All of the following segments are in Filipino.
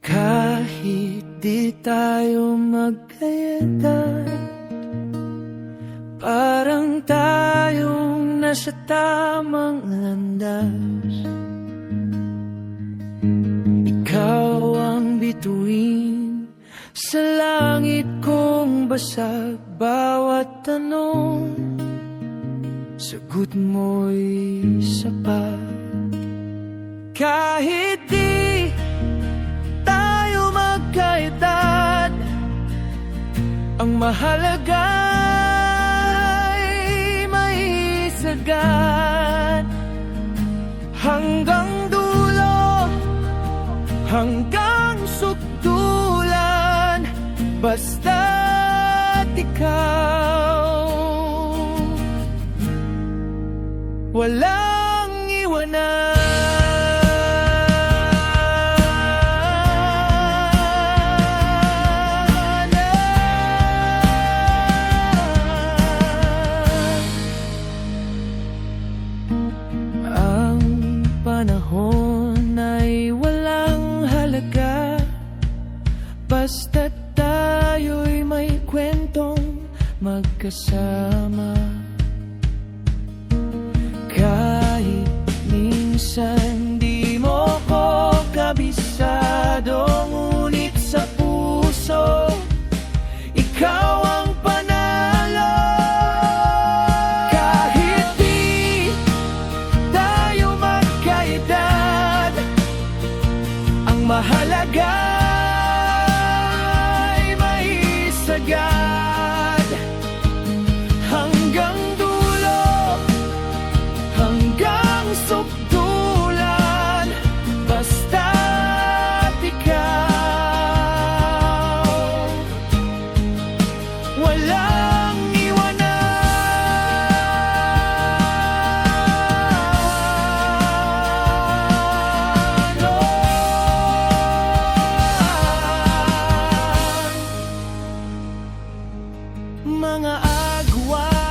Kahit di tayo magkayata Parang tayong nasa tamang landas. Ikaw ang bituin Sa langit kong basag. Bawat tanong Sagot mo'y sapat. Kahit di tayo magkaedad Ang mahalaga ay may sagad. Hanggang dulo Hanggang sukdulan Basta't ikaw Walang iwanan. Ang panahon ay walang halaga. Basta tayo'y may kwentong magkasama mahalaga ay may sagad mga agwat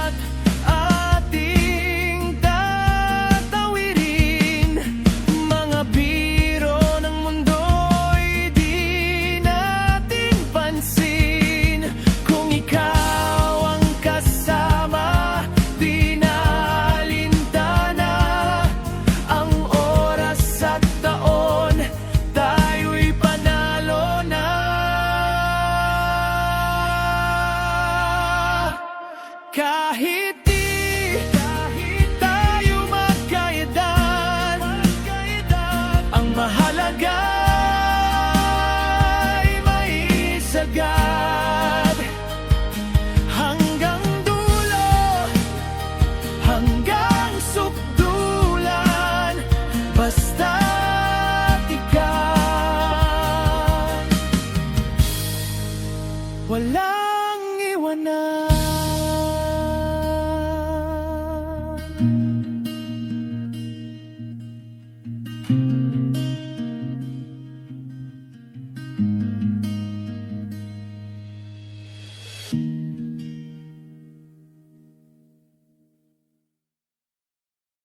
na Thank